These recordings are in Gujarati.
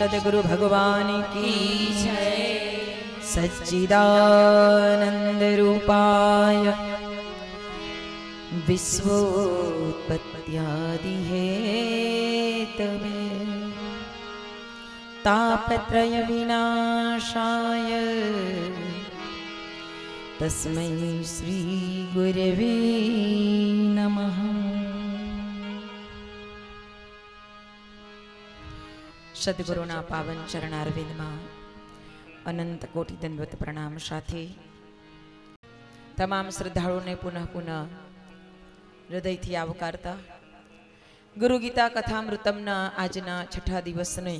સદગુરુ ભગવાન કી જય સચ્ચિદાનંદ રૂપાય વિશ્વોત્પત્યાદિ હેતવે તાપત્રય વિનાશાય તસ્મૈ શ્રી ગુરવે નમઃ સદગુરુના પાવન ચરણારવિંદમાં અનંત કોટી દંડવત પ્રણામ સાથે તમામ શ્રદ્ધાળુઓને પુનઃ પુનઃ હૃદયથી આવકારતા ગુરુ ગીતા કથામૃતમના આજના છઠ્ઠા દિવસને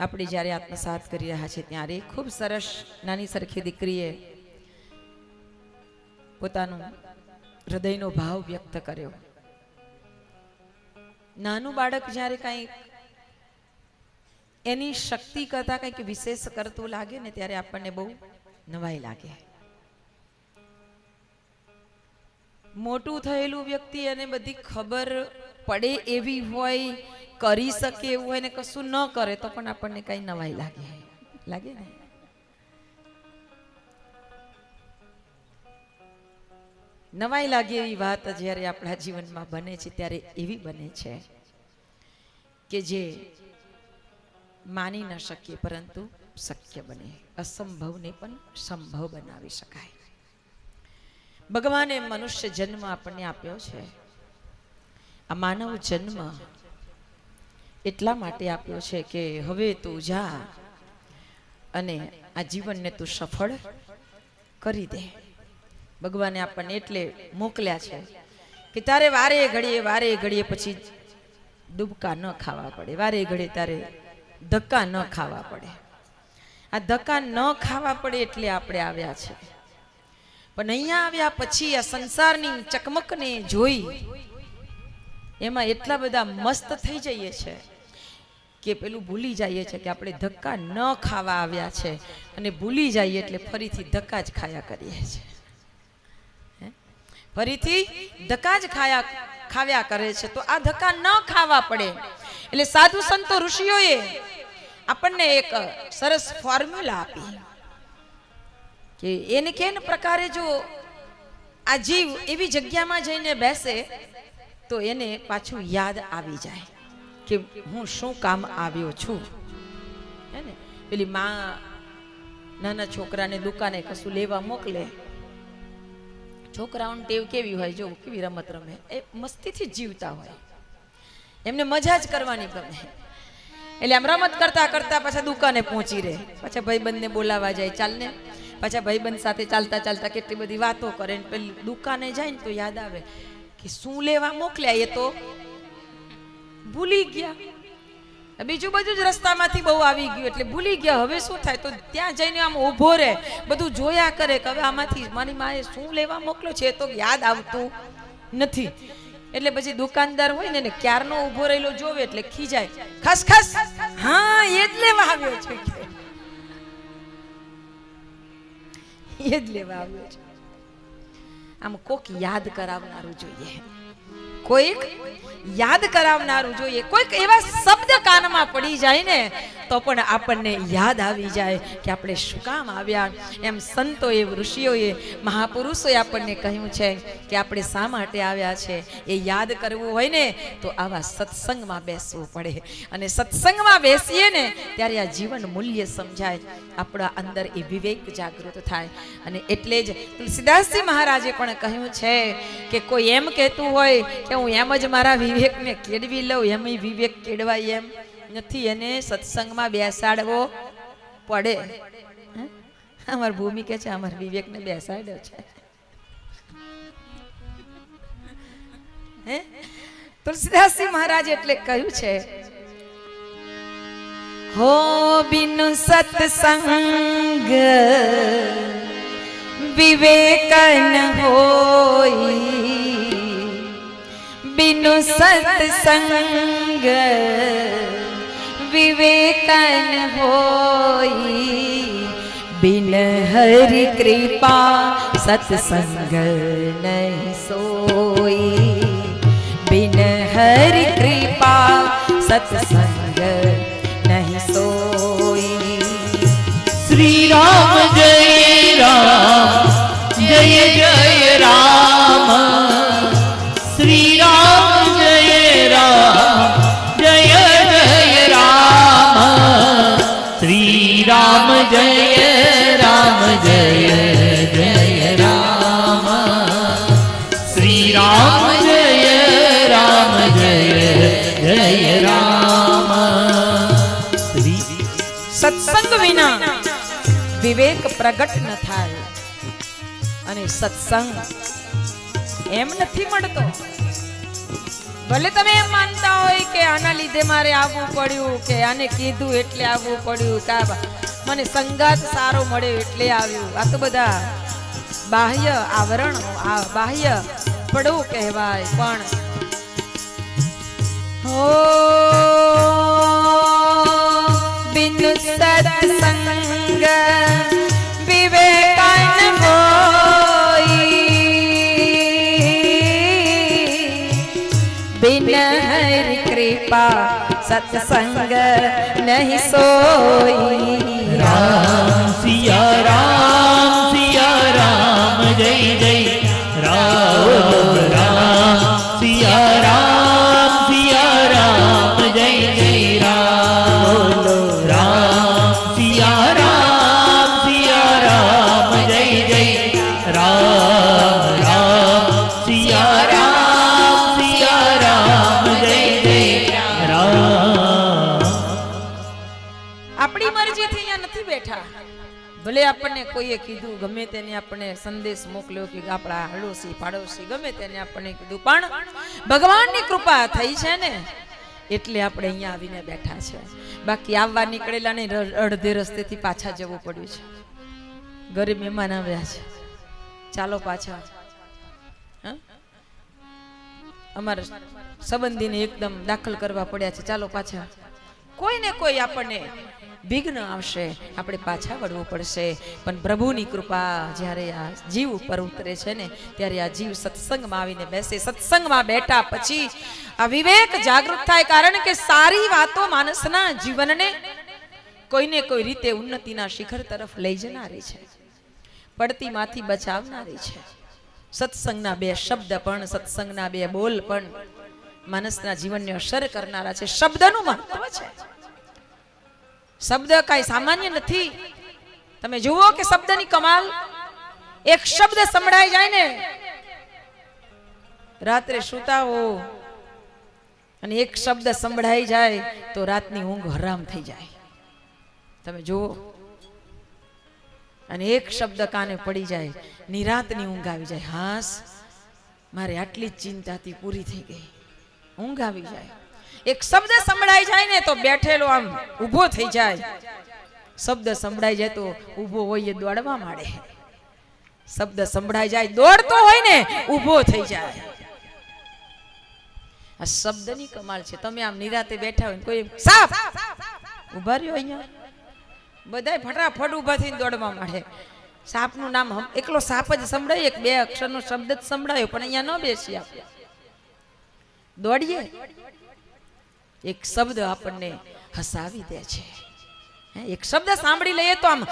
આપણે જ્યારે આત્મસાત કરી રહ્યા છે ત્યારે ખૂબ સરસ નાની સરખી દીકરીએ પોતાનું હૃદયનો ભાવ વ્યક્ત કર્યો. નાનું બાળક જ્યારે કાંઈ એની શક્તિ કરતા કંઈક વિશેષ કરતું લાગે ને ત્યારે આપણને બહુ નવાઈ લાગે. મોટું થયેલું વ્યક્તિ અને બધી ખબર પડે એવી હોય, કરી શકે એવું હોય ને કશું ન કરે તો પણ આપણને કઈ નવાઈ લાગે. લાગે ને? નવાઈ લાગે એવી વાત જ્યારે આપણા જીવનમાં બને છે, ત્યારે એવી બને છે કે જે માની ન શકીએ, પરંતુ શક્ય બને. અસંભવને પણ સંભવ બનાવી શકાય. ભગવાને મનુષ્ય જન્મ આપણને આપ્યો છે. આ માનવ જન્મ એટલા માટે આપ્યો છે કે હવે તું જા અને આ જીવનને તું સફળ કરી દે. ભગવાને આપણને એટલે મોકલ્યા છે કે તારે વારે ઘડીએ વારે ઘડીએ પછી ડૂબકા ન ખાવા પડે. વારે ઘડીએ તારે ધક્કા ન ખાવા પડે. આ ધક્કા ન ખાવા પડે એટલે આપણે આવ્યા છે. પણ અહીંયા આવ્યા પછી આ સંસારની ચકમકને જોઈ એમાં એટલા બધા મસ્ત થઈ જઈએ છે કે પેલું ભૂલી જઈએ છે કે આપણે ધક્કા ન ખાવા આવ્યા છે અને ભૂલી જઈએ એટલે ફરીથી ધક્કા જ ખાયા કરીએ છીએ? ફરીથી ધક્કા જ ખાયા, ખાવ્યા કરે છે. તો આ ધક્કા ન ખાવા પડે. એટલે સાધુ સંતો ઋષિઓએ આપણને એક સરસ ફોર્મ્યુલા આપી કે એને કેન પ્રકારે જો આ જીવ એવી જગ્યામાં જઈને બેસે તો એને પાછું યાદ આવી જાય કે હું શું કામ આવ્યો છું. હે ને? પેલી માં નાના છોકરાને દુકાને કશું લેવા મોકલે. છોકરાઓની ટેવ કેવી હોય, જો કેવી રમત રમે. એ મસ્તીથી જીવતા હોય. એમને મજા જ કરવાની ગમે. એટલે આમ રમત કરતા કરતા પાછા દુકાને પહોંચી રહે. પાછા ભાઈબંધને બોલાવા જાય ચાલને પાછા ભાઈબંધ સાથે ચાલતા ચાલતા કેટલી બધી વાતો કરે પેલી દુકાને જાય ને તો યાદ આવે કે શું લેવા મોકલ્યા એ તો ભૂલી ગયા. બીજું બધું જ રસ્તામાંથી બહુ આવી ગયું એટલે ભૂલી ગયા. હવે શું થાય? તો ત્યાં જઈને આમ ઊભો રહે. બધું જોયા કરે કે હવે આમાંથી મારી માએ શું લેવા મોકલ્યો છે એ તો યાદ આવતું નથી. એટલે પછી દુકાનદાર હોય ને એને ક્યારનો ઊભો રહેલો જોવે એટલે ખીજાય. ખસ ખસ. હા એ જ લેવા આવ્યો છે. એ જ લેવા આવ્યો છે. આમ કોક યાદ કરાવનારું જોઈએ. કોઈક યાદ કરાવનારું જોઈએ. કોઈક એવા શબ્દ કાનમાં પડી જાય ને, તો પણ આપણને યાદ આવી જાય કે આપણે શું કામ આવ્યા. એમ સંતોએ, ઋષિઓએ, મહાપુરુષોએ આપણને કહ્યું છે કે આપણે શા માટે આવ્યા છે? એ યાદ કરવું હોય ને, તો આવા સત્સંગમાં બેસવું પડે. અને સત્સંગમાં બેસીએ ને, ત્યારે આ જીવન મૂલ્ય સમજાય. આપણા અંદર એ વિવેક જાગૃત થાય. અને એટલે જ તુલસીદાસજી મહારાજે પણ કહ્યું છે કે કોઈ એમ કહેતું હોય કે હું એમ જ મારા વિવેકને કેળવી લઉં, એમ વિવેક કેળવાય એમ. નથી એને સત્સંગમાં બેસાડવો પડે. અમાર ભૂમિ કે છે, અમાર વિવેકને બેસાડ્યો છે. તુલસીદાસજી મહારાજ એટલે કહ્યું છે, હો બિન સત્સંગ, વિવેકન बिनु सत्संग विवेकन होई बिन हरि कृपा सत्संग नहीं सोई बिन हरि कृपा सत्संग नहीं सोई श्री राम जय राम जय जय राम સત્સંગ વિના વિવેક પ્રગટ ન થાય. અને સત્સંગ એમ નથી મળતો. ભલે તમે એમ માનતા હોય કે આના લીધે મારે આવવું પડ્યું, કે આને કીધું એટલે આવવું પડ્યું, કા મને સંગાત સારો મળ્યો એટલે આવ્યું. આ તો બધા બાહ્ય આવરણ, આ બાહ્ય પડવું કહેવાય. પણ હો બિન સત્સંગ વિવેકન હોઈ બિન હરિ કૃપા સત્સંગ નહીં સોઈ રામ સિયા ભલે આપણને કોઈએ કીધું, ગમે તેને આપણને સંદેશ મોકલ્યો કે આપણા હડોશી, પાડોશી, ગમે તેને આપણને કીધું. પણ ભગવાનની કૃપા થઈ છે ને, એટલે આપણે અહીંયા આવીને બેઠા છે. બાકી આવવા નીકળેલા ને અડધે રસ્તેથી પાછા જવું પડ્યું છે. ઘરે મહેમાન આવ્યા છે. ચાલો પાછા? અમારા સંબંધીને એકદમ દાખલ કરવા પડ્યા છે. ચાલો પાછા. કોઈને કોઈ આપણને વિઘ્ન આવશે. આપણે પાછા વળવું પડશે. પણ પ્રભુની કૃપા જ્યારે આ જીવ ઉપર ઉતરે છે ને, ત્યારે આ જીવ સત્સંગમાં આવીને બેસે. સત્સંગમાં બેઠા પછી આ વિવેક જાગૃત થાય, કારણ કે સારી વાતો માણસના જીવનને કોઈને કોઈ રીતે ઉન્નતિના શિખર તરફ લઈ જનારી છે. પડતીમાંથી બચાવનારી છે. સત્સંગના બે શબ્દ પણ, સત્સંગના બે બોલ પણ માણસના જીવનને અસર કરનારા છે. શબ્દનું મહત્વ છે. શબ્દ કાંઈ સામાન્ય નથી. તમે જુઓ કે શબ્દની કમાલ, એક શબ્દ સંભળાઈ જાય ને, રાત્રે સૂતા હો અને એક શબ્દ સંભળાઈ જાય તો રાતની ઊંઘ હરામ થઈ જાય. તમે જુઓ, અને એક શબ્દ કાને પડી જાય, નિરાતની ઊંઘ આવી જાય. હાસ, મારે આટલી જ ચિંતાથી પૂરી થઈ ગઈ. ઊંઘ આવી જાય. એક શબ્દ સંભળાઈ જાય ને તો બેઠેલો આમ ઊભો થઈ જાય. શબ્દ સંભળાઈ જાય તો ઊભો હોય એ દોડવા માંડે. શબ્દ સંભળાઈ જાય, દોડતો હોય ને, ઊભો થઈ જાય. આ શબ્દની કમાલ છે. તમે આમ નિરાતે બેઠા હોય કોઈ સાપ ઊભા રહ્યો અહીંયા. બધાય ફટાફટ ઊભા થઈને દોડવા માંડે. સાપનું નામ એકલો સાપ જ સંભળાય, એક બે અક્ષરનો શબ્દ જ સંભળાયો, પણ અહીંયા ન બેસી આપણે. દોડીએ. એક શબ્દ આપણને હસાવી દે છે. એક શબ્દ સાંભળી લઈએ તો આમ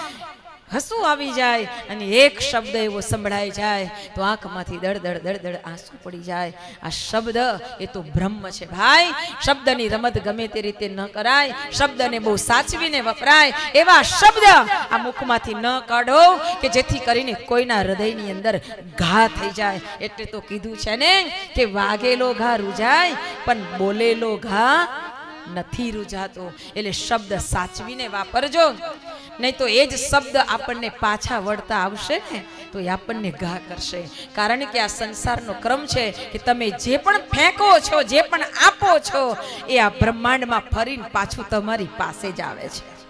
હસવું આવી જાય અને એક શબ્દ એવો સંભળાઈ જાય તો આંખમાંથી દળદળ દળદળ આંસુ પડી જાય. આ શબ્દ એ તો બ્રહ્મ છે ભાઈ. શબ્દની રમત ગમે તે રીતે ન કરાય. શબ્દને બહુ સાચવીને વપરાય. એવા શબ્દ આ મુખમાંથી ન કાઢો કે જેથી કરીને કોઈના હૃદયની અંદર ઘા થઈ જાય. એટલે તો કીધું છે ને કે વાગેલો ઘા રૂજાય, પણ બોલેલો ઘા નથી રૂજાતો. એટલે શબ્દ સાચવીને વાપરજો. નહીં તો એ જ શબ્દ આપણને પાછા વળતા આવશે ને? તો એ આપણને ઘા કરશે. કારણ કે આ સંસારનો ક્રમ છે કે તમે જે પણ ફેંકો છો, જે પણ આપો છો, એ આ બ્રહ્માંડમાં ફરીને પાછું તમારી પાસે જ આવે છે.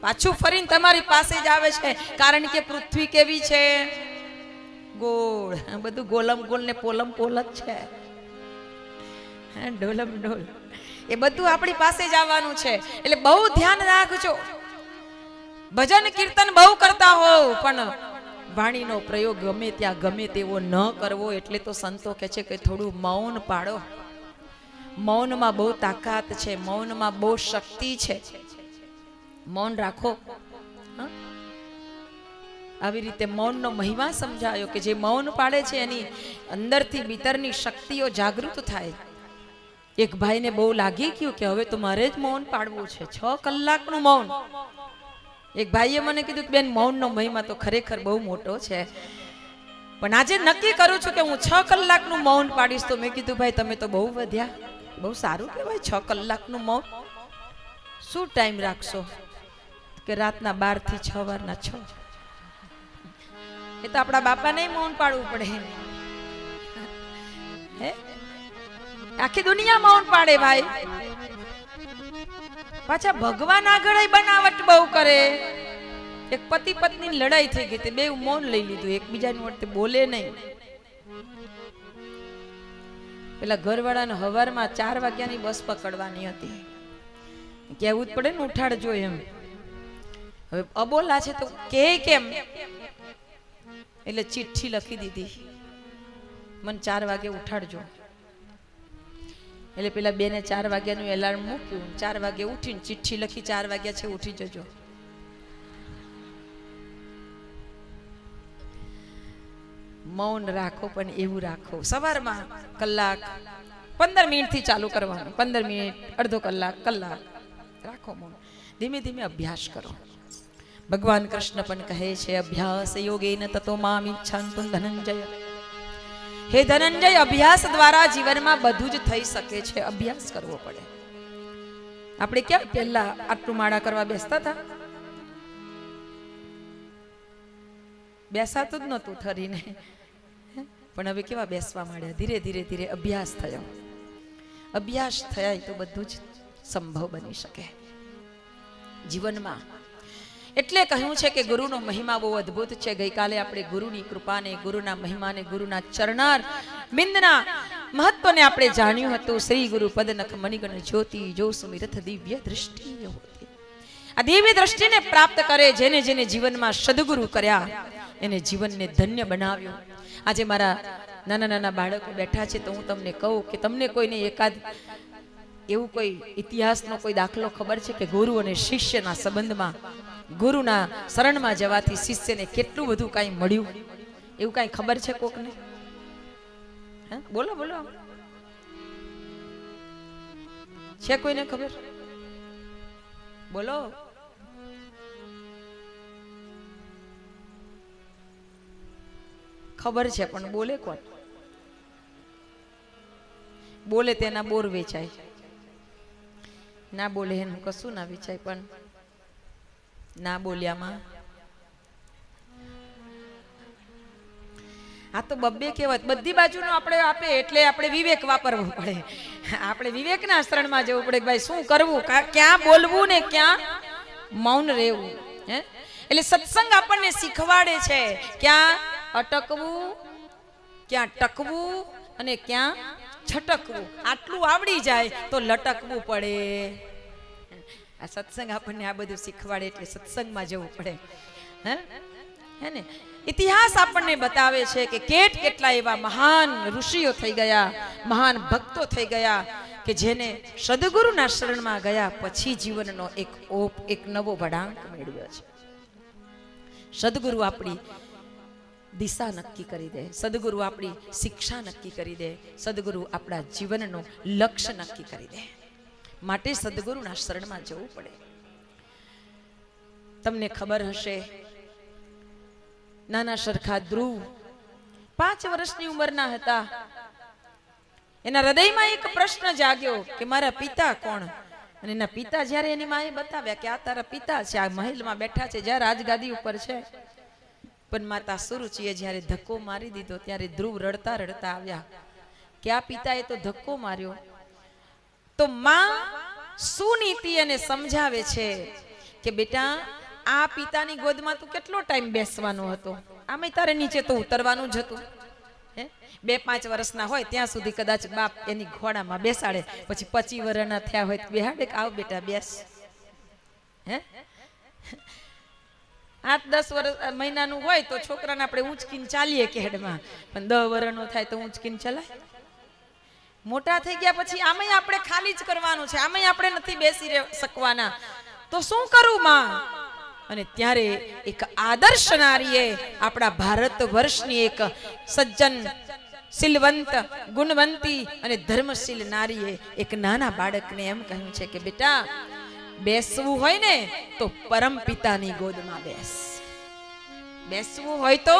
પાછું ફરીને તમારી પાસે જ આવે છે. કારણ કે પૃથ્વી કેવી છે? ગોળ. બધું ગોલમ ગોલ ને પોલમ પોલ જ છે. ડોલમ ડોલ. એ બધું આપણી પાસે જ આવવાનું છે. એટલે બહુ ધ્યાન રાખજો. ભજન કીર્તન બહુ કરતા હોવ, પણ વાણીનો પ્રયોગ ગમે ત્યાં ગમે તેવો ન કરવો એટલે તો સંતો કહે છે કે થોડું મૌન પાડો મૌનમાં બહુ તાકાત છે, મૌનમાં બહુ શક્તિ છે. મૌન રાખો. આવી રીતે મૌનનો મહિમા સમજાયો કે જે મૌન પાડે છે એની અંદરથી ભીતરની શક્તિઓ જાગૃત થાય. એક ભાઈને બહુ લાગી ગયું કે હવે તો મારે જ મૌન પાડવું છે. છ કલાકનું મૌન. એક ભાઈએ મને કીધું કે બેન, મૌનનો મહિમા તો ખરેખર બહુ મોટો છે. પણ આજે નક્કી કરું છું કે હું છ કલાકનું મૌન પાડીશ તો મેં કીધું, ભાઈ, તમે તો બહુ વધ્યા. બહુ સારું કહેવાય, છ કલાકનું મૌન. શું ટાઈમ રાખશો? કે રાતના બારથી છ વારના છ? એ તો આપણા બાપાને મૌન પાડવું પડે. હે? આખી દુનિયા મૌન પાડે, ભાઈ. પાછા ભગવાન આગળ બનાવટ બહુ કરે. એક પતિ પત્ની લડાઈ થઈ ગઈ તે બે મૌન લઈ લીધું, એકબીજાની વચ્ચે બોલે નહીં. પેલા ઘરવાળાને હવારમાં ચાર વાગ્યાની બસ પકડવાની હતી. કહેવું જ પડે ને ઉઠાડજો એમ. હવે અબોલા છે તો કે કેમ? એટલે ચિઠ્ઠી લખી દીધી. મને ચાર વાગે ઉઠાડજો. એટલે પેલા બેને ચાર વાગ્યાનું એલાર્મ મૂક્યું. ચાર વાગે ઉઠીને ચિઠ્ઠી લખી ચાર વાગ્યા છે, ઉઠી જજો. મૌન રાખો, પણ એવું રાખો. સવારમાં કલાક પંદર મિનિટથી ચાલુ કરવાનું. પંદર મિનિટ, અડધો કલાક કલાક. રાખો મૌન. ધીમે ધીમે અભ્યાસ કરો. ભગવાન કૃષ્ણ પણ કહે છે, અભ્યાસ યોગેન તતો મામ ઈચ્છાંતુ ધનંજય. હે ધનંજય, અભ્યાસ દ્વારા જીવનમાં બધું જ થઈ શકે છે. અભ્યાસ કરવો પડે. આપણે ક્યાં પહેલા આટલું માળા કરવા બેસતા હતા? બેસાતું જ નહોતું ઠરીને. પણ હવે કેવા બેસવા માંડ્યા? ધીરે ધીરે ધીરે અભ્યાસ થયો. અભ્યાસ થયા તો બધું જ સંભવ બની શકે. જીવનમાં એટલે કહ્યું છે કે ગુરુનો મહિમા બહુ અદ્ભુત છે. ગઈકાલે આપણે ગુરુની કૃપાને, ગુરુના મહિમાને, ગુરુના ચરણાર બિંદના મહત્વને આપણે જાણ્યું હતું. શ્રી ગુરુ પદનખ મણિગણ જ્યોતિ જો સુમિરથ દિવ્ય દ્રષ્ટિ આ દિવ્ય દ્રષ્ટિને પ્રાપ્ત કરે જેને જેને જીવનમાં સદગુરુ કર્યા, એને જીવનને ધન્ય બનાવ્યું. આજે મારા નાના નાના બાળકો બેઠા છે તો હું તમને કહું કે તમને કોઈને એકાદ એવું કોઈ ઇતિહાસનો કોઈ દાખલો ખબર છે કે ગુરુ અને શિષ્યના સંબંધમાં ગુરુના શરણમાં જવાથી શિષ્યને કેટલું બધું કાંઈ મળ્યું? એવું કાંઈ ખબર છે કોકને? બોલો બોલો. છે કોઈને ખબર? બોલો. ખબર છે, પણ બોલે કોણ? બોલે તેના બોર વેચાય. ના બોલે એનું કશું ના વેચાય, પણ ના બોલ્યામાં આ તો બબ્બે કહેવત, બધી બાજુનો આપણે આપે એટલે આપણે વિવેક વાપરવો પડે. આપણે વિવેકના શરણમાં જવું પડે કે ભાઈ શું કરવું ક્યાં બોલવું ને ક્યાં મૌન રહેવું, હે? એટલે સત્સંગ આપણને શીખવાડે છે ક્યાં અટકવું, ક્યાં ટકવું અને ક્યાં છટકવું. આટલું આવડી જાય તો લટકવું પડે. આ સત્સંગ આપણને આ બધું શીખવાડે એટલે સત્સંગમાં જવું પડે. હે? હે ને? ઇતિહાસ આપણને બતાવે છે કે કેટ કેટલા એવા મહાન ઋષિઓ થઈ ગયા, મહાન ભક્તો થઈ ગયા, કે જેને સદગુરુના શરણમાં ગયા, પછી જીવનનો એક ઓપ, એક નવો વળાંક મેળવ્યો છે. સદગુરુ આપણી દિશા નક્કી કરી દે. સદગુરુ આપણી શિક્ષા નક્કી કરી દે. સદગુરુ આપણા જીવનનું લક્ષ્ય નક્કી કરી દે. માટે સદગુરુના શરણમાં જવું પડે. તમને ખબર હશે, નાના સરખા ધ્રુવ પાંચ વર્ષની ઉંમરના હતા. એના હૃદયમાં એક પ્રશ્ન જાગ્યો કે મારા પિતા કોણ? અને એના પિતા જ્યારે એની માએ બતાવ્યા કે આ તારા પિતા છે, આ મહેલમાં બેઠા છે, જ્યાં રાજગાદી ઉપર છે. પણ માતા સુરુચિએ જ્યારે ધક્કો મારી દીધો, ત્યારે ધ્રુવ રડતા રડતા આવ્યા કે આ પિતાએ તો ધક્કો માર્યો. તો માં સુનીતિ એને સમજાવે છે? કે બેટા, આ પિતાની ગોદમાં તું કેટલો ટાઈમ બેસવાનો હતો? આમે તારે નીચે તો ઉતરવાનું જ હતું. હે? બે પાંચ વર્ષના હોય ત્યાં સુધી કદાચ બાપ એની ઘોડામાં બેસાડે. પછી પચી વર્ષના થયા હોય બેહાડે કે આવ બેટા બેસ. હે? આઠ દસ વર્ષ મહિનાનું હોય તો છોકરાને આપણે ઊંચકીને ચાલીએ કેડમાં. પણ દસ વર્ષનો થાય તો ઊંચકીને ચલાય. મોટા થઈ ગયા પછી આમાંય આપણે ખાલી જ કરવાનું છે. આમાંય આપણે નથી બેસી શકવાના. તો શું કરું માં? અને ત્યારે એક આદર્શ નારીએ આપણા ભારત વર્ષની એક સજ્જન શીલવંત ગુણવંતી અને ધર્મશીલ નારીએ એક નાના બાળકને એમ કહ્યું છે કે, બેટા, બેસવું હોય ને તો પરમ પિતાની ગોદમાં બેસ. બેસવું હોય તો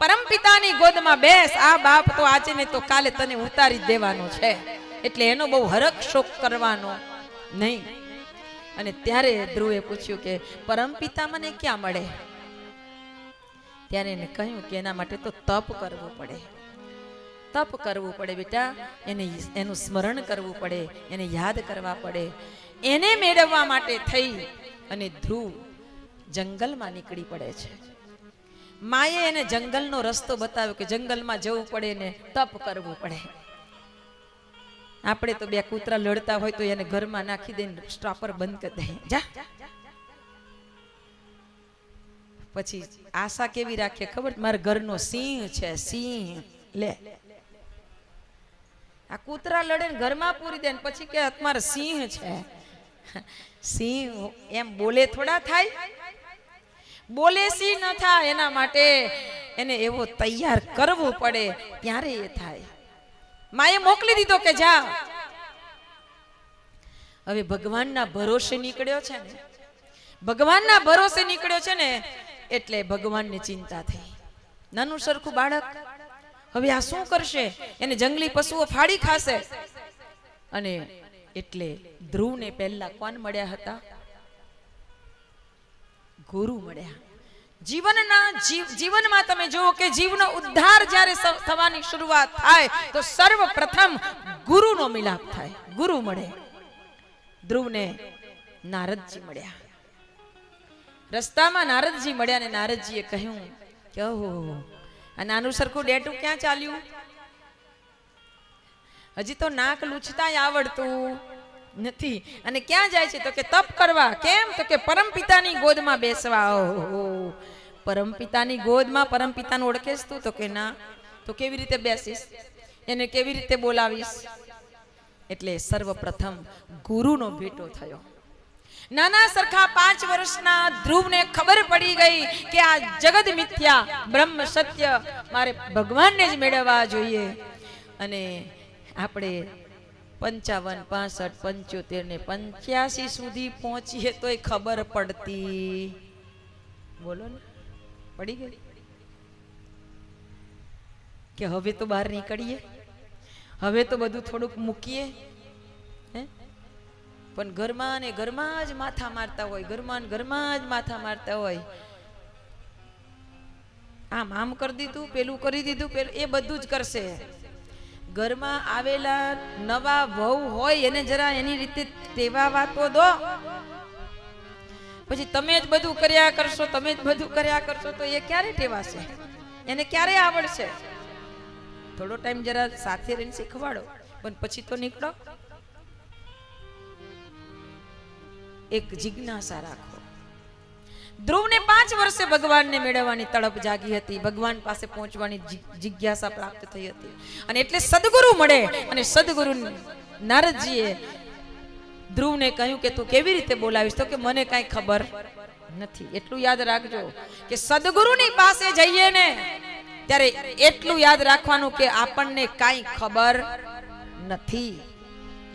પરમ પિતાની ગોદમાં બેસ, આ બાપ તો આજે ને તો કાલે તને ઉતારી દેવાનો છે. એટલે એનો બહુ હરખ શોક કરવાનો નહીં. અને ત્યારે ધ્રુવે પૂછ્યું કે પરમપિતા મને ક્યાં મળે? ત્યારે એને કહ્યું કે એના માટે તો તપ કરવું પડે. તપ કરવું પડે બેટા, એને એનું સ્મરણ કરવું પડે, એને યાદ કરવા પડે. એને મેળવવા માટે થઈ અને ધ્રુવ જંગલમાં નીકળી પડે છે. માએ એને જંગલનો રસ્તો બતાવ્યો કે જંગલમાં જવું પડે ને તપ કરવું પડે. આપણે તો બે કૂતરા લડતા હોય તો એને ઘરમાં નાખી દઈને સ્ટોપર બંધ કરી દઈએ જા. પછી આશા કેવી રાખીએ ખબર? મારા ઘરનો સિંહ છે, સિંહ. લે. આ કૂતરા લડે ને ઘરમાં પૂરી દે ને પછી કે મારા સિંહ છે. સિંહ એમ બોલે થોડા થાય. બોલે ન થાય એના માટે? એને એવો તૈયાર કરવું પડે, ત્યારે એ થાય. માએ મોકલી દીધો કે જા. હવે ભગવાનના ભરોસે નીકળ્યો છે ને, ભગવાનના ભરોસે નીકળ્યો છે ને, એટલે ભગવાનને ચિંતા થઈ. નાનું સરખું બાળક, હવે આ શું કરશે? એને જંગલી પશુઓ ફાડી ખાશે. અને એટલે ધ્રુવને પહેલા કોણ મળ્યા હતા? ગુરુ મળ્યા. જીવનના જીવનમાં તમે જુઓ કે જીવનો ઉદ્ધાર જ્યારે થવાની શરૂઆત થાય, તો સર્વપ્રથમ ગુરુનો મિલાપ થાય. ગુરુ મળે. ધ્રુવને નારદજી મળ્યા. રસ્તામાં નારદજી મળ્યા ને નારદજીએ કહ્યું, કે ઓહો આ નાનું સરખું ડેટું ક્યાં ચાલ્યું? હજી તો નાક લૂછતાય આવડતું. નથી. અને ક્યાં જાય છે? તો કે તપ કરવા. કેમ? તો કે પરમપિતાની ગોદમાં બેસવા. ઓહો. પરમપિતાની ગોદમાં પરમપિતાને ઓળખેશ તું? તો કે ના. તો કેવી રીતે બેસીશ? એને કેવી રીતે બોલાવીશ? એટલે સર્વપ્રથમ ગુરુનો ભેટો થયો. નાના સરખા પાંચ વર્ષના ધ્રુવને ખબર પડી ગઈ કે આ જગત મિથ્યા, બ્રહ્મ સત્ય મારે ભગવાનને જ મેળવવા જોઈએ. અને આપણે પંચાવન, પાસઠ, પંચોતેર ને પંચ્યાસી સુધી પહોંચીએ તોય ખબર પડતી. બોલો ને, પડી ગઈ? કે હવે તો બહાર નીકળીએ? હવે તો બધું થોડુંક મૂકીએ? હે? પણ ઘરમાં ને ઘરમાં જ માથા મારતા હોય, ઘરમાં ને ઘરમાં જ માથા મારતા હોય. આમ આમ કરી દીધું, પેલું કરી દીધું, પેલું એ બધું જ કરશે. ઘરમાં આવેલા નવા વહુ હોય એને જરા એની રીતે તેવા તો દો. પછી તમે જ બધું કર્યા કરશો, તમે જ બધું કર્યા કરશો, તો એ ક્યારે ટેવાશે? એને ક્યારે આવડશે? થોડો ટાઈમ જરા સાથે રહીને શીખવાડો, પણ પછી તો નીકળો. એક જિજ્ઞાસા રાખો. ધ્રુવને પાંચ વર્ષે ભગવાનને મેળવવાની તડપ જાગી હતી. ભગવાન પાસે પહોંચવાની જિજ્ઞાસા પ્રાપ્ત થઈ હતી. અને એટલે સદગુરુ મળે અને સદગુરુ નારદજીએ ધ્રુવને કહ્યું કે, તું કેવી રીતે બોલાવીશ? તો કે, મને કાંઈ ખબર નથી. એટલું યાદ રાખજો કે સદગુરુની પાસે જઈએ ને, ત્યારે એટલું યાદ રાખવાનું કે આપણને કાંઈ ખબર નથી.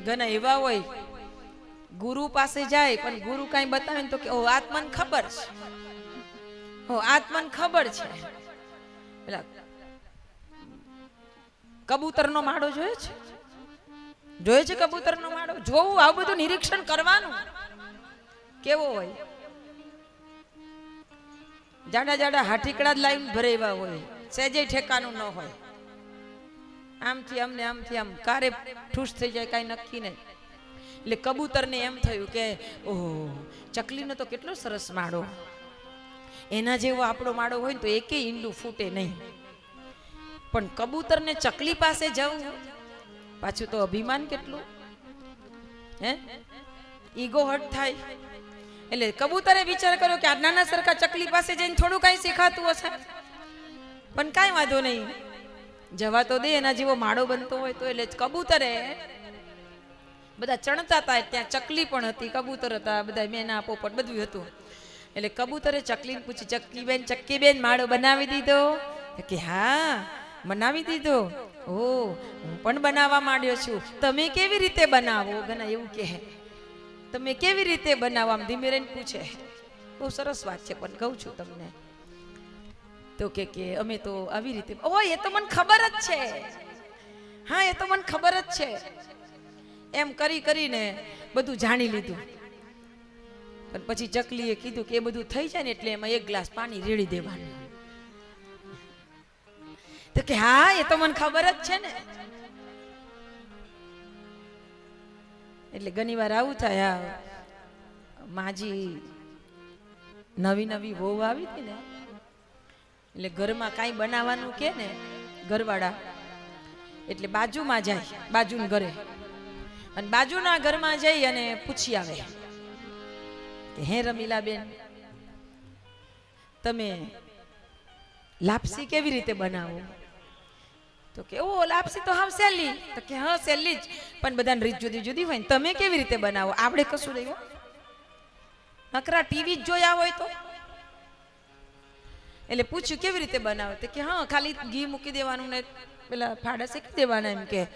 ઘણા એવા હોય ગુરુ પાસે જાય, પણ ગુરુ કાંઈ બતાવે તો કે ઓ આત્મન ખબર છે. ઓ આત્મન ખબર છે. પેલા કબૂતરનો માળો જોયો છે? જોયો છે કબૂતરનો માળો? જોવું, આવું બધું નિરીક્ષણ કરવાનું. કેવો હોય? જાડા જાડા હાઠીકડા જ લાઈન ભરેવા હોય. સહેજે ઠેકાનું ન હોય. આમથી આમને આમથી આમ, કારે ઠૂસ થઈ જાય, કાંઈ નક્કી નહીં. એટલે કબૂતરને એમ થયું કે, ઓહો, ચકલીનો તો કેટલો સરસ માળો. એના જેવો આપણો માળો હોય ને તો એકે ઈંડું ફૂટે નહીં. પણ કબૂતરને ચકલી પાસે જવું, પાછું તો અભિમાન કેટલું? હે? ઈગો હટ થાય. એટલે કબૂતરે વિચાર કર્યો કે આ નાના સરખા ચકલી પાસે જઈને થોડું કાંઈ શીખાતું હશે. પણ કાંઈ વાંધો નહીં. જવા તો દે, એના જેવો માળો બનતો હોય તો એટલે કબૂતરે બધા ચણતા હતા, ત્યાં ચકલી પણ હતી, કબૂતર હતા, બધા મેના પોપટ બધું હતું. એટલે કબૂતરે ચકલીને પૂછી ચકલી બેન ચક્કી બેન માળો બનાવી દીધો? કે, હા, બનાવી દીધો. ઓ, હું પણ બનાવવા માંડ્યો છું. તમે કેવી રીતે બનાવો? ઘણા એવું કહે, તમે કેવી રીતે બનાવો? આમ ધીમે રહીને પૂછે. બહુ સરસ વાત છે, પણ કહું છું તમને. તો કે કે, અમે તો આવી રીતે ઓ એ તો મને ખબર જ છે. હા, એ તો મને ખબર જ છે. એમ કરી કરીને બધું જાણી લીધું. પણ પછી ચકલીએ કીધું કે એ બધું થઈ જાય ને એટલે એમાં એક ગ્લાસ પાણી રેડી દેવાનું. તો કે હા, એ તો મને ખબર જ છે ને. એટલે ઘણી વાર આવું થાય આ માજી નવી નવી વહુ આવી હતી ને, એટલે ઘરમાં કાંઈ બનાવવાનું કે ને ઘરવાળા, એટલે બાજુમાં જાય, બાજુના ઘરે. અને બાજુના ઘરમાં જઈ અને પૂછી આવે કે, હે રમીલાબેન, તમે લાપસી કેવી રીતે બનાવો? તો કે ઓ લાપસી તો હાવ સહેલી. તો કે, હા, સહેલી જ. પણ બધાની રીત જુદી જુદી હોય ને, તમે કેવી રીતે બનાવો? આપણે કશું નહીં હો. નકરા ટીવી જ જોયા હોય તો. એટલે પૂછ્યું, કેવી રીતે બનાવો? તો કે, હા, ખાલી ઘી મૂકી દેવાનું ને પેલા ફાડા શેકી દેવાના એમ કે.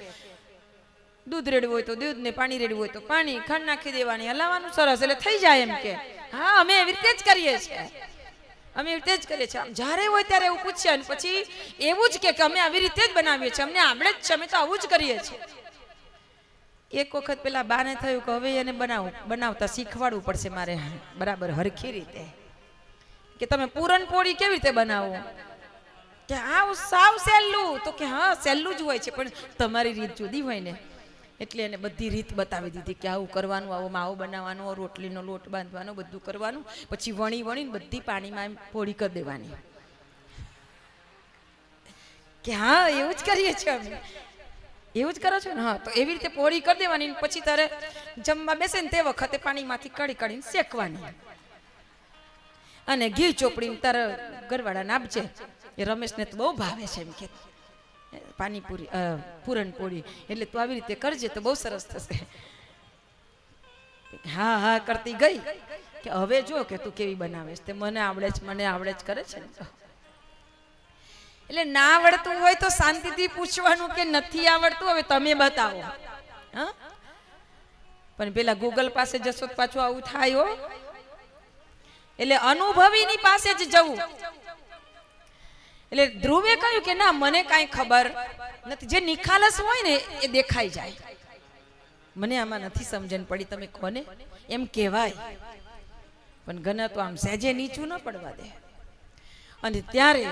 દૂધ રેડવું હોય તો દૂધ ને પાણી રેડવું હોય તો પાણી, ખાંડ નાખી દેવાની, હલાવવાનું સરસ, એટલે થઈ જાય એમ કે. હા, અમે એવી રીતે જ કરીએ છીએ. અમે એવી રીતે જ કરીએ છીએ. જ્યારે હોય ત્યારે એવું પૂછીએ અને પછી એવું જ કે અમે આવી રીતે જ બનાવીએ છીએ. અમને આવડે જ છે અમે તો આવું જ કરીએ છીએ. એક વખત પેલા બાને થયું કે હવે એને બનાવું, બનાવતા શીખવાડવું પડશે મારે. બરાબર, હરખી રીતે. કે તમે પૂરણપોળી કેવી રીતે બનાવો? કે હા સાવ સહેલું. તો કે હા, સહેલું જ હોય છે, પણ તમારી રીત જુદી હોય ને. એટલે એને બધી રીત બતાવી દીધી કે આવું કરવાનું, આવો માવો બનાવવાનો, રોટલીનો લોટ બાંધવાનો, બધું કરવાનું. પછી વણી વણીને બધી પાણીમાં એમ પોળી કરી દેવાની. કે હા, એવું જ કરીએ છીએ અમે. એવું જ કરો છો ને? હા, તો એવી રીતે પોળી કરી દેવાની પછી તારે જમવા બેસે ને તે વખતે પાણીમાંથી કડી કડીને શેકવાની. અને ઘી ચોપડીને તારે ઘરવાળાને આપજે. એ રમેશને તો બહુ ભાવે છે એમ કે. પાણીપુરી પૂરણપોળી. એટલે તું આવી રીતે કરજે તો બહુ સરસ થશે. હા હા, કરતી ગઈ. કે હવે જો કે તું કેવી બનાવીશ. તે મને આવડે જ, મને આવડે જ કરે છે એટલે ના આવડતું હોય તો શાંતિથી પૂછવાનું કે નથી આવડતું, હવે તમે બતાવો. પણ પેલા ગૂગલ પાસે જશો પાછું આવું થાય હો. એટલે અનુભવીની પાસે જ જવું. એટલે ધ્રુવે કહ્યું કે ના, મને કાંઈ ખબર નથી. જે નિખાલસ હોય ને, એ દેખાઈ જાય. મને આમાં નથી સમજણ પડી, તમે કોને? એમ કહેવાય. પણ ગના તો આમ સહેજે નીચું ન પડવા દે. અને ત્યારે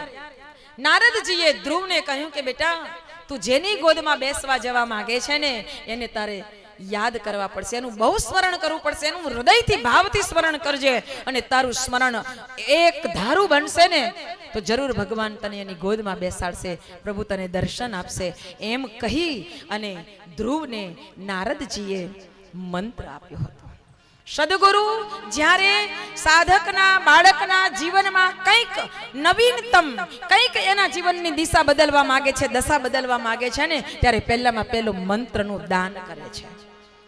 નારદજીએ ધ્રુવને કહ્યું કે, બેટા, તું જેની ગોદમાં બેસવા જવા માંગે છે ને, એને તારે યાદ કરવા પડશે, એનું બહુ સ્મરણ કરવું પડશે, એનું હૃદયથી, ભાવથી સ્મરણ કરજે અને તારું સ્મરણ એક ધારું બનશે ને, તો જરૂર ભગવાન તને એની ગોદમાં બેસાડશે, પ્રભુ તને દર્શન આપશે. એમ કહી અને ધ્રુવને નારદજીએ મંત્ર આપ્યો હતો. સદગુરુ, જ્યારે સાધકના બાળકના જીવનમાં કંઈક નવીનતમ, કંઈક એના જીવનની દિશા બદલવા માગે છે, દશા બદલવા માગે છે ને, ત્યારે પહેલામાં પહેલો મંત્રનું દાન કરે છે.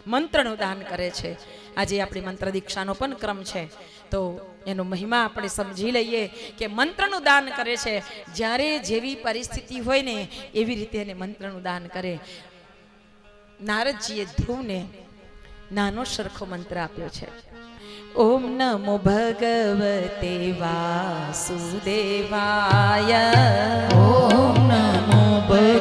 મંત્રનું દાન કરે છે. આજે આપણી મંત્ર દીક્ષાનો પણ ક્રમ છે. તો એનો મહિમા આપણે સમજી લઈએ કે મંત્રનું દાન કરે છે. જ્યારે જેવી પરિસ્થિતિ હોય ને, એવી રીતે એને મંત્રનું દાન કરે. નારદજીએ ધ્રુવને નાનો સરખો મંત્ર આપ્યો છે. ઓમ નમો ભગવતે વાસુદેવાય. ઓમ નમો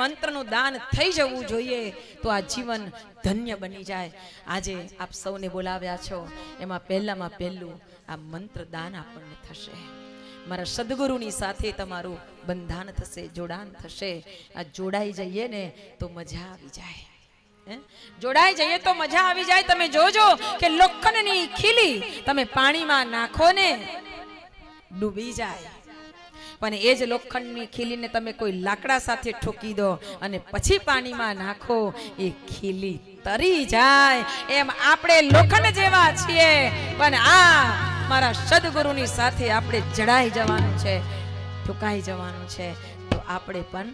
મંત્રનું દાન થઈ જવું જોઈએ તો આ જીવન ધન્ય બની જાય. આજે આપ સૌને બોલાવ્યા છો. એમાં પહેલામાં પહેલું આ મંત્ર દાન આપણને થશે. મારા સદગુરુની સાથે તમારું બંધાન થશે, જોડાણ થશે. આ જોડાઈ જઈએ ને તો મજા આવી જાય? જોડાઈ જઈએ તો મજા આવી જાય. તમે જોજો કે લોખંડની ખીલી તમે પાણીમાં નાખો ને ડૂબી જાય. પણ એ જ લોખંડની ખીલીને તમે કોઈ લાકડા સાથે ઠોકી દો અને પછી પાણીમાં નાખો, એ ખીલી તરી જાય. એમ આપણે લોખંડ જેવા છીએ. પણ આ મારા સદગુરુની સાથે આપણે જડાઈ જવાનું છે, ઠુકાઈ જવાનું છે. તો આપણે પણ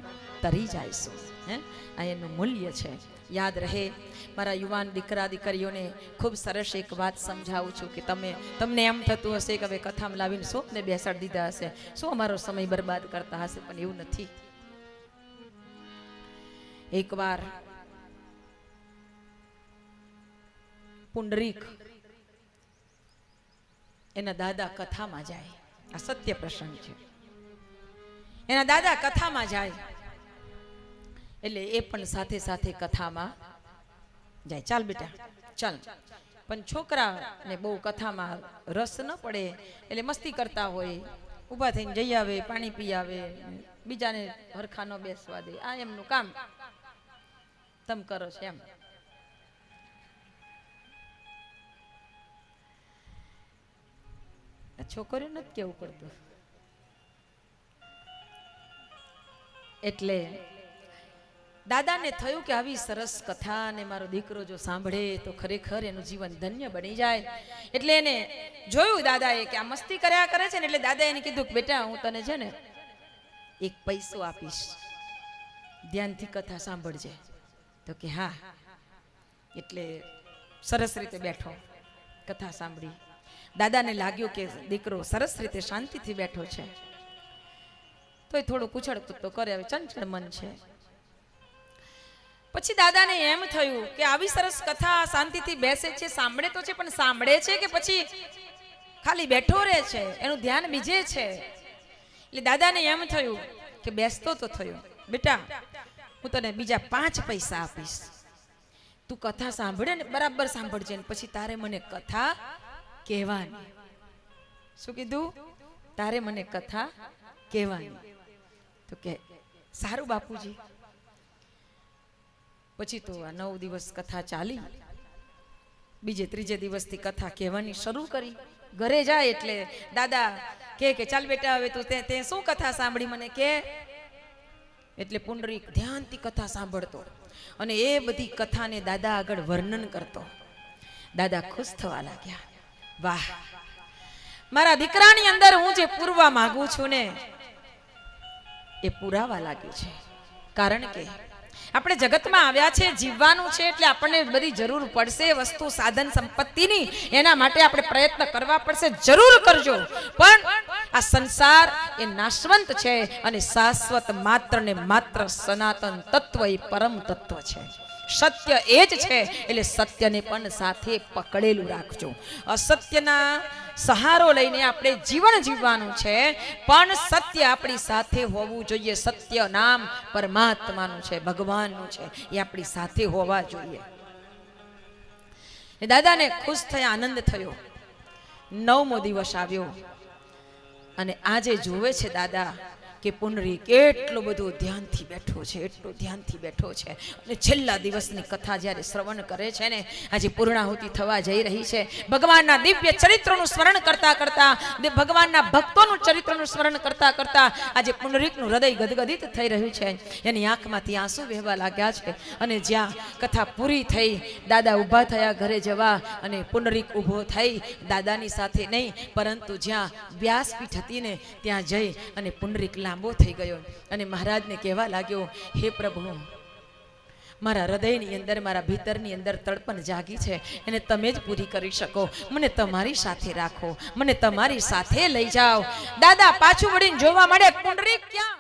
તરી જઈશું, હે? આ એનું મૂલ્ય છે. યાદ રહે મારા યુવાન દીકરા, દીકરીઓને ખૂબ સરસ એક વાત સમજાવું છું કે તમે, તમને એમ થતું હશે કે હવે કથામાં લાવીને સોપને બેસાડી દીધા હશે. શું અમારો સમય બરબાદ કરતા હશે? પણ એવું નથી. એકવાર પુંડરીક એના દાદા કથામાં જાય. આ સત્ય પ્રસંગ છે. એના દાદા કથામાં જાય. એટલે એ પણ સાથે સાથે કથામાં જાય, ચાલ બેટા, ચાલ. પણ છોકરાને બહુ કથામાં રસ ન પડે, એટલે મસ્તી કરતા હોય, ઊભા થઈને જઈ આવે, પાણી પી આવે, બીજાને હરખા ન બેસવા દે, આ એમનું કામ. તમ કરો છો એમ. છોકરીઓ નથી કેવું પડતું. એટલે દાદાને થયું કે આવી સરસ કથા ને મારો દીકરો જો સાંભળે તો ખરેખર એનું જીવન ધન્ય બની જાય. એટલે એને જોયું દાદાએ કે આ મસ્તી કર્યા કરે છે ને એટલે દાદાએ એને કીધું કે બેટા, હું તને છે ને એક પૈસો આપીશ. ધ્યાનથી કથા સાંભળજે. તો કે હા. એટલે સરસ રીતે બેઠો, કથા સાંભળી. દાદાને લાગ્યું કે દીકરો સરસ રીતે શાંતિથી બેઠો છે. તોય થોડું કુછળ તો કરે, હવે ચંચળ મન છે. પછી દાદાને એમ થયું કે આવી સરસ કથા શાંતિથી બેસે છે, સાંભળે તો છે, પણ સાંભળે છે કે પછી ખાલી બેઠો રહે છે? એનું ધ્યાન બીજે છે. એટલે દાદાને એમ થયું કે બેસતો તો થયો. બેટા, હું તને બીજા પાંચ પૈસા આપીશ. તું કથા સાંભળે ને, બરાબર સાંભળજે ને, પછી તારે મને કથા કહેવાની. શું કીધું? તારે મને કથા કહેવાની. તો કે, સારું બાપુજી પછી તો આ નવ દિવસ કથા ચાલી. બીજે ત્રીજે દિવસથી કથા કહેવાની શરૂ કરી. ઘરે જાય એટલે દાદા કે કે, ચાલ બેટા, હવે તું તે શું કથા સાંભળી? મને કે, એટલે પુંડરીક ધ્યાનથી કથા સાંભળતો અને એ બધી કથાને દાદા આગળ વર્ણન કરતો. દાદા ખુશ થવા લાગ્યા. વાહ, મારા દીકરાની અંદર હું જે પૂરવા માંગુ છું ને, એ પુરાવા લાગ્યું છે. કારણ કે આપણે જગતમાં આવ્યા છે, જીવવાનું છે, એટલે આપણને બધી જરૂર પડશે, વસ્તુ, સાધન, સંપત્તિની. એના માટે આપણે પ્રયત્ન કરવા પડશે. જરૂર કરજો. પણ આ સંસાર એ નાશવંત છે અને શાશ્વત માત્ર ને માત્ર સનાતન તત્વ એ પરમ તત્વ છે. સત્ય એ જ છે, એટલે સત્યને પણ સાથે પકડેલું રાખજો. અસત્યના સહારો લઈને આપણે જીવન જીવવાનું છે, પણ સત્ય આપણી સાથે હોવું જોઈએ. સત્ય નામ પરમાત્માનું છે, ભગવાનનું છે, એ આપણી સાથે હોવા જોઈએ. દાદાને ખુશ થયા, આનંદ થયો. નવમો દિવસ આવ્યો. અને આજે જોવે છે દાદા કે પુનરી કેટલો બધો ધ્યાનથી બેઠો છે, એટલો ધ્યાનથી બેઠો છે. અને છેલ્લા દિવસની કથા જ્યારે શ્રવણ કરે છે ને, આજે પૂર્ણાહુતિ થવા જઈ રહી છે. ભગવાનના દિવ્ય ચરિત્રનું સ્મરણ કરતા કરતા ભગવાનના ભક્તોનું ચરિત્રનું સ્મરણ કરતા કરતા આજે પુનરીકનું હૃદય ગદગદિત થઈ રહ્યું છે. એની આંખમાંથી આંસુ વહેવા લાગ્યા છે. અને જ્યાં કથા પૂરી થઈ, દાદા ઊભા થયા ઘરે જવા અને પુનરીક ઊભો થઈ, દાદાની સાથે નહીં, પરંતુ જ્યાં વ્યાસપીઠ હતી ને, ત્યાં જઈ અને પુનરીક લાંબો થઈ ગયો. અને મહારાજને કહેવા લાગ્યો, હે પ્રભુ, મારા હૃદયની અંદર, મારા ભીતરની અંદર તડપણ જાગી છે. એને તમે જ પૂરી કરી શકો. મને તમારી સાથે રાખો. મને તમારી સાથે લઈ જાઓ. દાદા, પાછું વળીને જોવા મળે પુંડરીક ક્યાં?